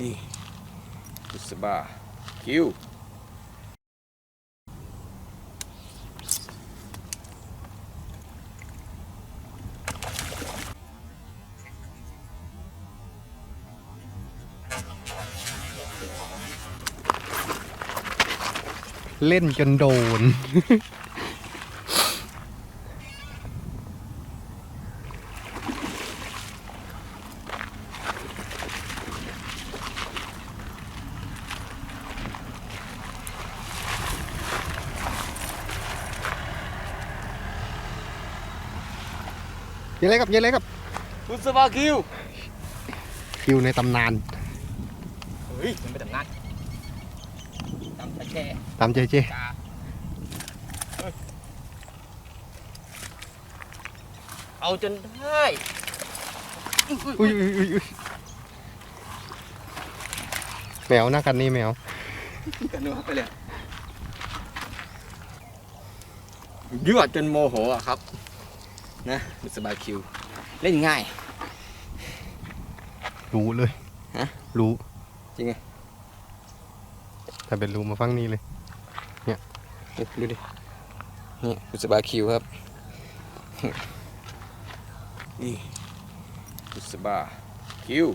นี่บุษบาคิวเล่นจนโดน ยังไงครับเยังไงครับบุษบาคิวคิวในตำนานเฮ้ยมันเป็นตำนานตำตะแช่ตามเจเจกาเอาจนได้อุ้ยอุ้ยอุ้ยอุ้ยแมวหน้ากันนี่แมวกันนัวไปเลยยั่วจนโมโหอะครับ นะบุษบาคิว เล่นง่าย รู้เลยฮะ รู้จริงไงแต่เป็นรู้มาฟังนี่เลย ดูดูดินี่บุษบาคิวครับ นี่บุษบาคิว